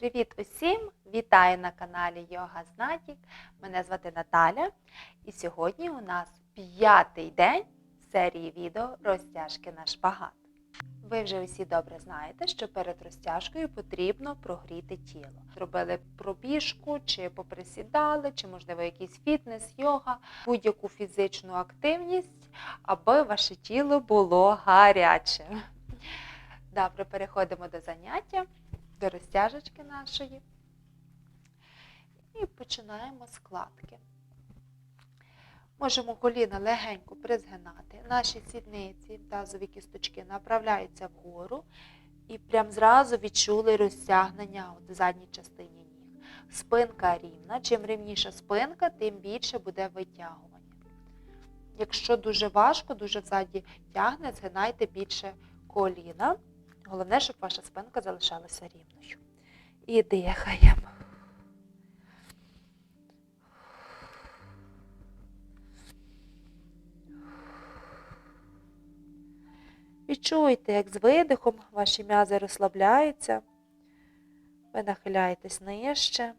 Привіт усім! Вітаю на каналі Йога Знатік. Мене звати Наталя. І сьогодні у нас п'ятий день серії відео розтяжки на шпагат. Ви вже усі добре знаєте, що перед розтяжкою потрібно прогріти тіло. Зробили пробіжку, чи поприсідали, чи, можливо, якийсь фітнес, йога, будь-яку фізичну активність, аби ваше тіло було гаряче. Добре, переходимо до заняття, до розтяжечки нашої. І починаємо складки. Можемо коліна легенько призгинати. Наші сідниці, тазові кісточки направляються вгору і прям зразу відчули розтягнення в задній частині ніг. Спинка рівна. Чим рівніша спинка, тим більше буде витягування. Якщо дуже важко, дуже ззаді тягне, згинайте більше коліна. Головне, щоб ваша спинка залишалася рівною. І дихаємо. Відчуйте, як з видихом ваші м'язи розслабляються. Ви нахиляєтесь нижче.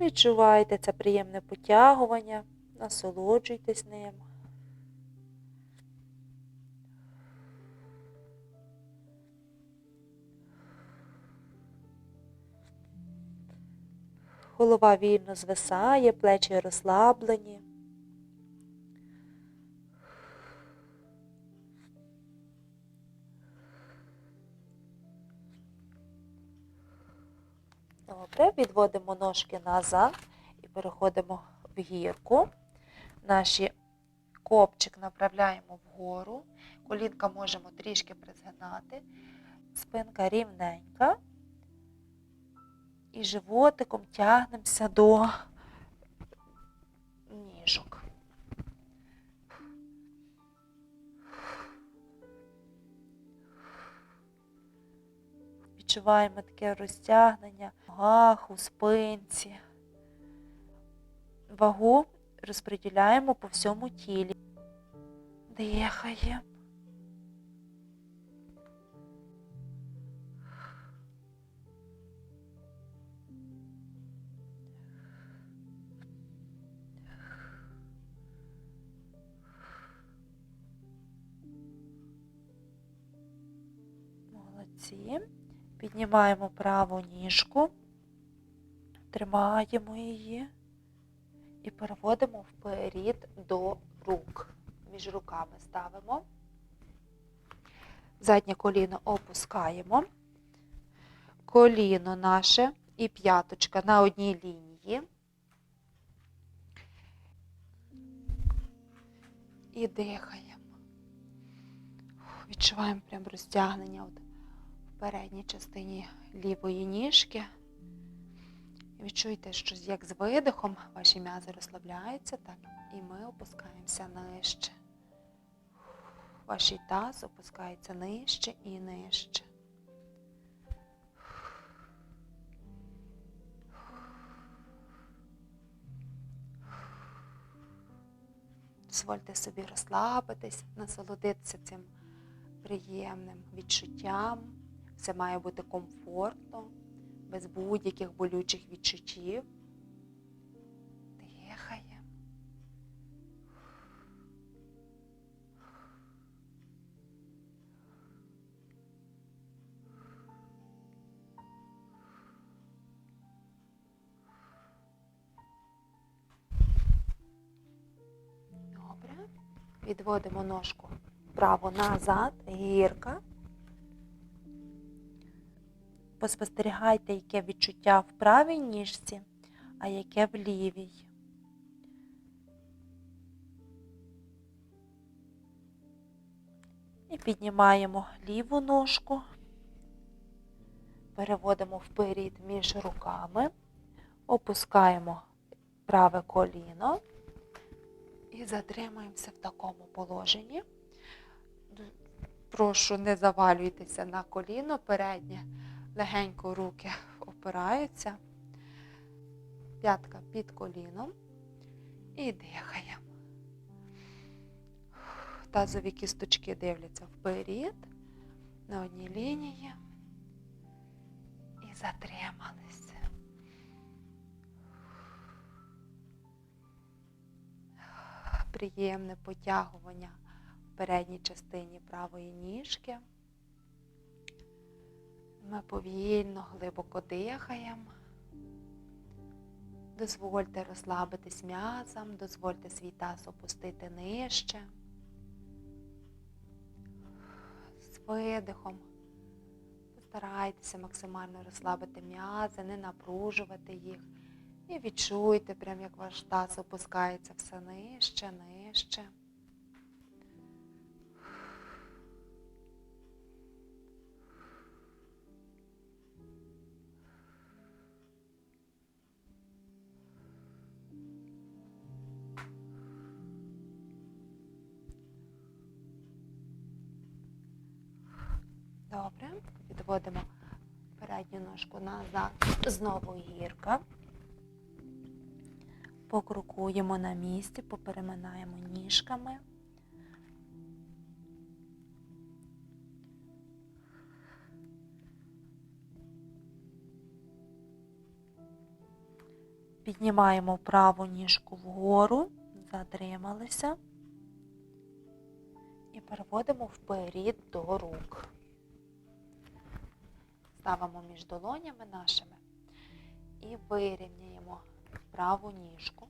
Відчувайте це приємне потягування, насолоджуйтесь ним. Голова вільно звисає, плечі розслаблені. Добре, відводимо ножки назад і переходимо в гірку. Наші копчик направляємо вгору, колінка можемо трішки призгинати, спинка рівненька. І животиком тягнемося до ніжок. Відчуваємо таке розтягнення в ногах, у спинці. Вагу розподіляємо по всьому тілі. Дихаємо. Молодці. Піднімаємо праву ніжку, тримаємо її і переводимо вперед до рук. Між руками ставимо. Заднє коліно опускаємо. Коліно наше і п'яточка на одній лінії. І дихаємо. Відчуваємо прям розтягнення передній частині лівої ніжки. Відчуйте, що як з видихом ваші м'язи розслабляються, так і ми опускаємося нижче. Ваш таз опускається нижче і нижче. Дозвольте собі розслабитись, насолодитися цим приємним відчуттям. Все має бути комфортно, без будь-яких болючих відчуттів. Дихаємо. Добре. Відводимо ножку вправо назад, гірка. Поспостерігайте, яке відчуття в правій ніжці, а яке в лівій. І піднімаємо ліву ножку, переводимо вперед між руками, опускаємо праве коліно і затримуємося в такому положенні. Прошу, не завалюйтеся на коліно переднє, легенько руки опираються, п'ятка під коліном і дихаємо. Тазові кісточки дивляться вперед, на одній лінії і затрималися. Приємне потягування в передній частині правої ніжки. Ми повільно, глибоко дихаємо. Дозвольте розслабитись м'язам, дозвольте свій таз опустити нижче. З видихом постарайтеся максимально розслабити м'язи, не напружувати їх. І відчуйте, прям як ваш таз опускається все нижче, нижче. Добре, відводимо передню ножку назад, знову гірка. Покрукуємо на місці, попереминаємо ніжками. Піднімаємо праву ніжку вгору, затрималися і переводимо вперед до рук. Ставимо між долонями нашими і вирівняємо праву ніжку.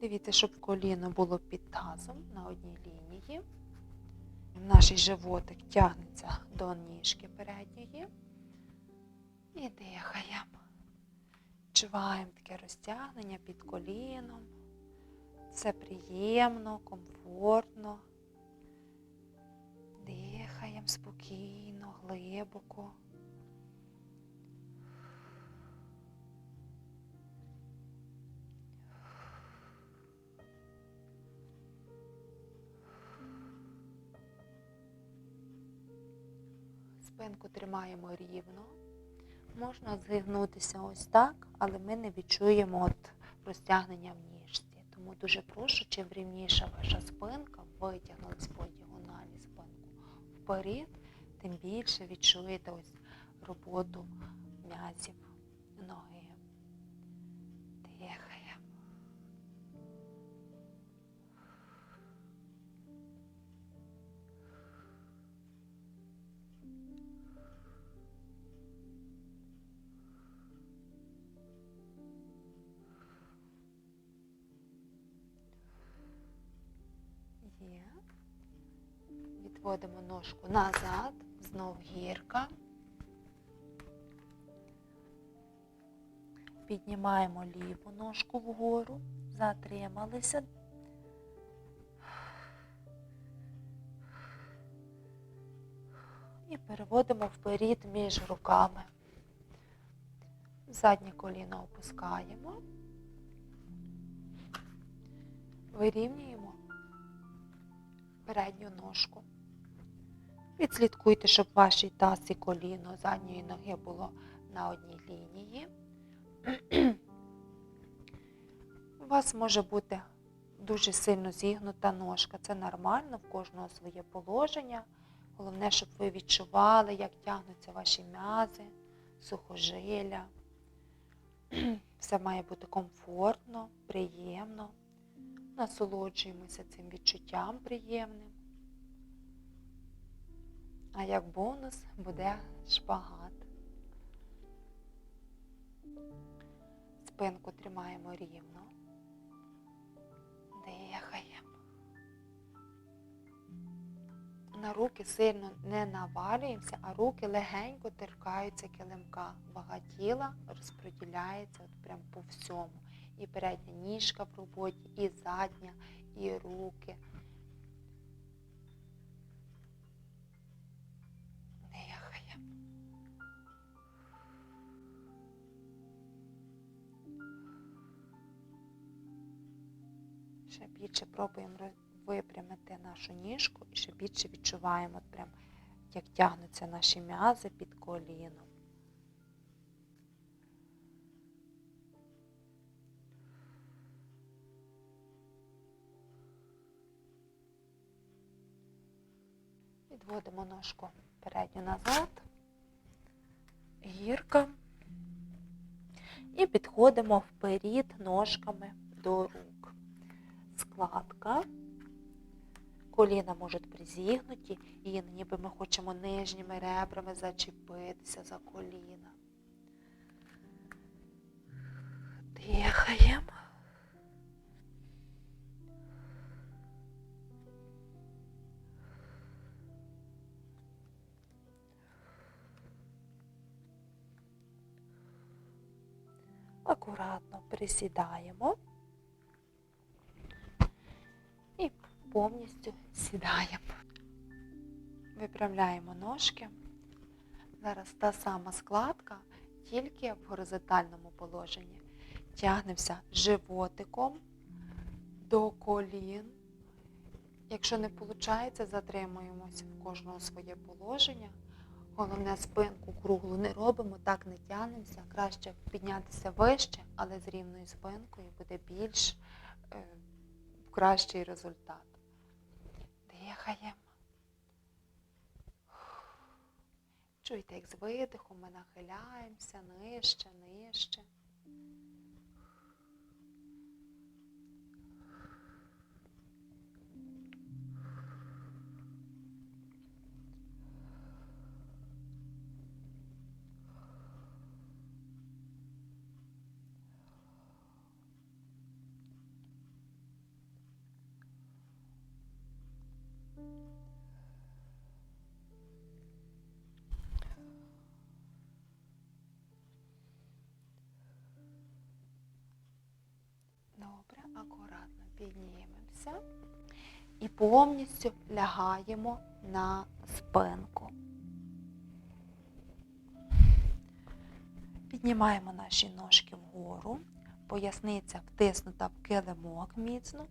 Дивіться, щоб коліно було під тазом на одній лінії. Наш животик тягнеться до ніжки передньої. І дихаємо. Відчуваємо таке розтягнення під коліном. Це приємно, комфортно. Спокійно, глибоко. Спинку тримаємо рівно. Можна згигнутися ось так, але ми не відчуємо от розтягнення в ніжці. Тому дуже прошу, чим рівніша ваша спинка, витягнулись по діагоналі спинку вперед, тим більше відчуєте ось роботу м'язів ноги. Дихаємо. Є. Відводимо ножку назад, знов гірка. Піднімаємо ліву ножку вгору, затрималися. І переводимо вперед між руками. Заднє коліно опускаємо. Вирівнюємо передню ножку. Відслідкуйте, щоб ваш таз і коліно задньої ноги було на одній лінії. У вас може бути дуже сильно зігнута ножка. Це нормально, в кожного своє положення. Головне, щоб ви відчували, як тягнуться ваші м'язи, сухожилля. Все має бути комфортно, приємно. Насолоджуємося цим відчуттям приємним. А як бонус буде шпагат. Спинку тримаємо рівно. Дихаємо. На руки сильно не навалюємося, а руки легенько торкаються килимка. Вага тіла розподіляється от прям по всьому. І передня ніжка в роботі, і задня, і руки. Ще більше пробуємо випрямити нашу ніжку і ще більше відчуваємо, прям, як тягнуться наші м'язи під коліном. Відводимо ножку передню назад, гірка. І підходимо вперед ножками до рук. Складка. Коліна можуть призігнуті, і ніби ми хочемо нижніми ребрами зачепитися за коліна. Дихаємо. Акуратно присідаємо повністю сідаємо. Виправляємо ножки. Зараз та сама складка, тільки в горизонтальному положенні. Тягнемося животиком до колін. Якщо не виходить, затримуємося в кожного своє положення. Головне, спинку круглу не робимо, так не тягнемося. Краще піднятися вище, але з рівною спинкою буде більш е, кращий результат. Дихаємо. Чуйте, як з видихом ми нахиляємося нижче, нижче. Піднімемося і повністю лягаємо на спинку. Піднімаємо наші ножки вгору, поясниця втиснута в килимок міцно,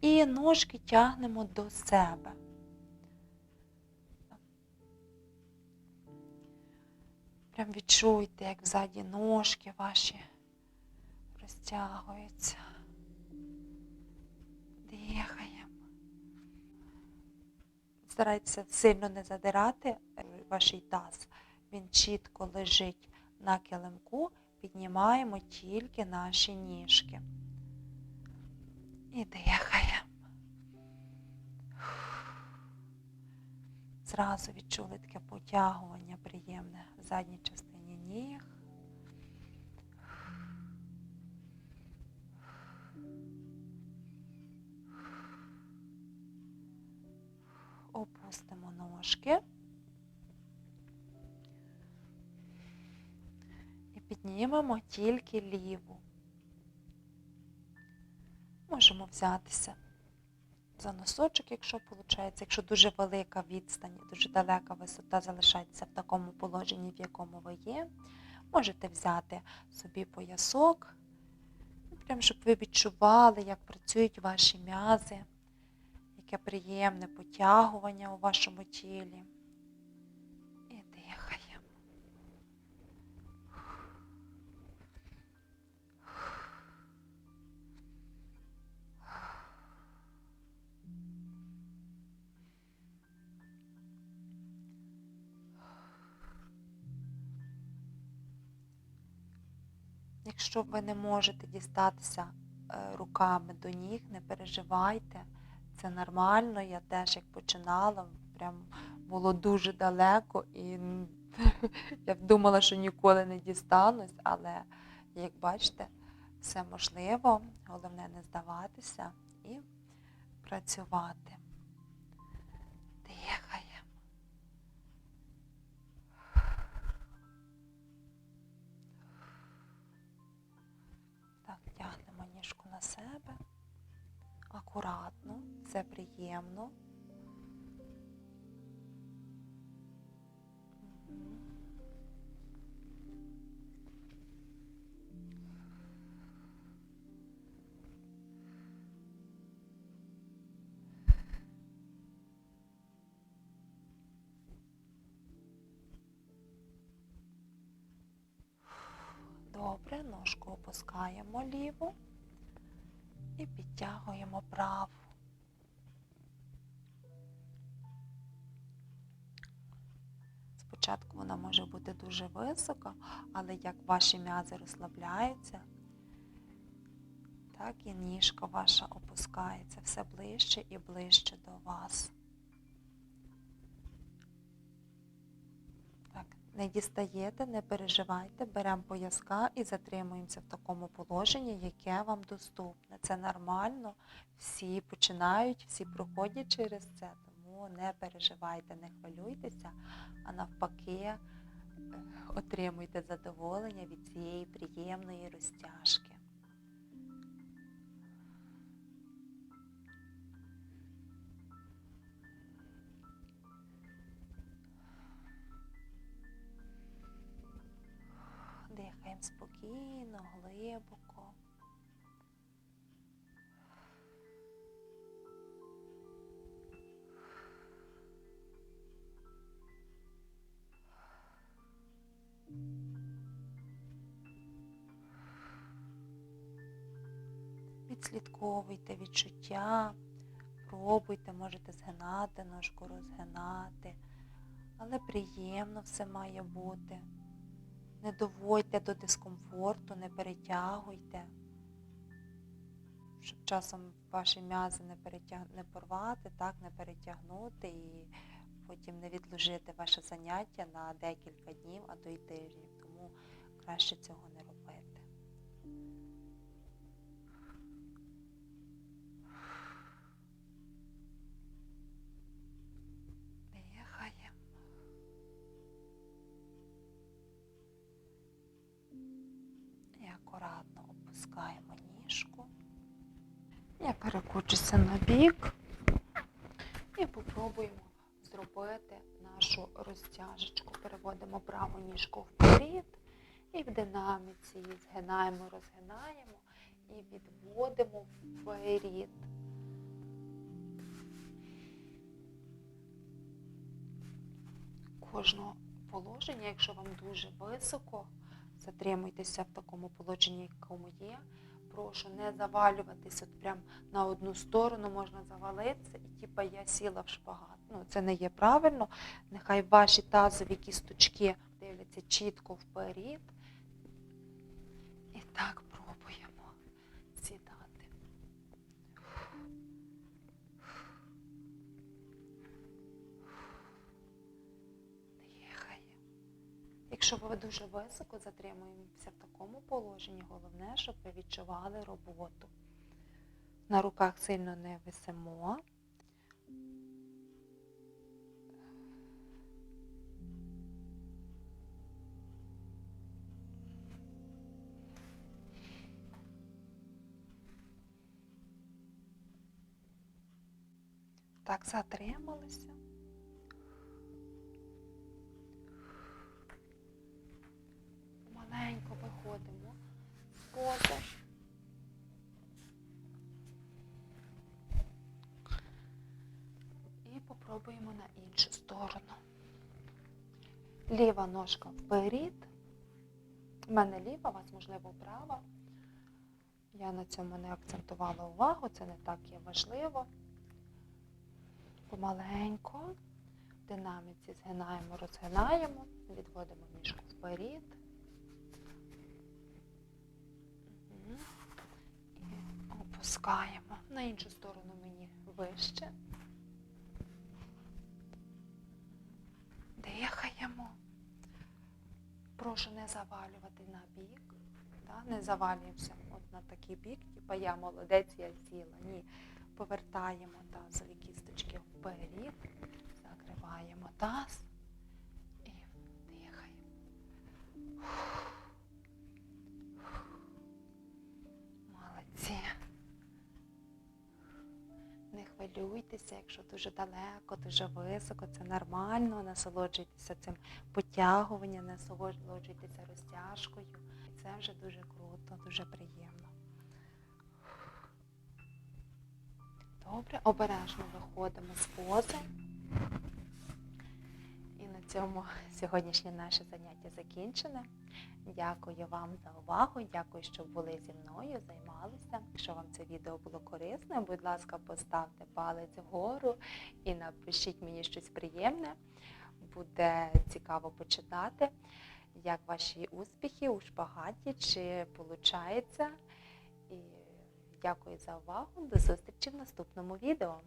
і ножки тягнемо до себе. Прям відчуйте, як ззаді ножки ваші розтягуються. Дихаємо. Старайтеся сильно не задирати ваш таз. Він чітко лежить на килимку, піднімаємо тільки наші ніжки. І дихаємо. Зразу відчули таке потягування приємне в задній частині ніг. І тільки ліву. Можемо взятися за носочок, якщо виходить. Якщо дуже велика відстань, дуже далека висота залишається в такому положенні, в якому ви є. Можете взяти собі поясок, прям щоб ви відчували, як працюють ваші м'язи, яке приємне потягування у вашому тілі. Якщо ви не можете дістатися е, руками до ніг, не переживайте, це нормально. Я теж як починала, прям було дуже далеко і я думала, що ніколи не дістанусь, але як бачите, все можливо. Головне не здаватися і працювати. Акуратно, це приємно. Добре, ножку опускаємо ліву і підтягуємо праву. Спочатку вона може бути дуже висока, але як ваші м'язи розслабляються, так і ніжка ваша опускається все ближче і ближче до вас. Не дістаєте, не переживайте, беремо пояска і затримуємося в такому положенні, яке вам доступне. Це нормально, всі починають, всі проходять через це, тому не переживайте, не хвилюйтеся, а навпаки е, отримуйте задоволення від цієї приємної розтяжки. Спокійно, глибоко. Відслідковуйте відчуття, пробуйте, можете згинати ножку, розгинати, але приємно все має бути. Не доводьте до дискомфорту, не перетягуйте, щоб часом ваші м'язи не, перетяг... не порвати, так, не перетягнути і потім не відложити ваше заняття на декілька днів, а то й тижнів. Тому краще цього не Я перекочуся на бік і попробуємо зробити нашу розтяжечку. Переводимо праву ніжку вперед і в динаміці її згинаємо, розгинаємо і відводимо вперед. Кожного положення, якщо вам дуже високо, затримуйтеся в такому положенні, якому є. Прошу не завалюватись от прям на одну сторону, можна завалитися і типа я сіла в шпагат. Ну, це не є правильно. Нехай ваші тазові кісточки дивляться чітко вперед. І так Якщо ви дуже високо затримуємося в такому положенні, головне, щоб ви відчували роботу. На руках сильно не висимо. Так, затрималися. І на іншу сторону. Ліва ножка вперед. У мене ліва, у вас, можливо, права. Я на цьому не акцентувала увагу, це не так є важливо. Помаленько в динаміці згинаємо, розгинаємо, відводимо ніжку вперед. І опускаємо. На іншу сторону мені вище. Дихаємо. Прошу не завалювати на бік. Да? Не завалюємося от на такий бік, типа я молодець, я сіла. Ні. Повертаємо тазові кісточки вперед, закриваємо таз і дихаємо. Молодці. Хвилюйтеся, якщо дуже далеко, дуже високо, це нормально, насолоджуйтеся цим потягуванням, насолоджуйтеся розтяжкою. І це вже дуже круто, дуже приємно. Добре, обережно виходимо з пози. На цьому сьогоднішнє наше заняття закінчене. Дякую вам за увагу, дякую, що були зі мною, займалися. Якщо вам це відео було корисне, будь ласка, поставте палець вгору і напишіть мені щось приємне. буде цікаво почитати, як ваші успіхи у шпагаті, чи виходить. І дякую за увагу. До зустрічі в наступному відео.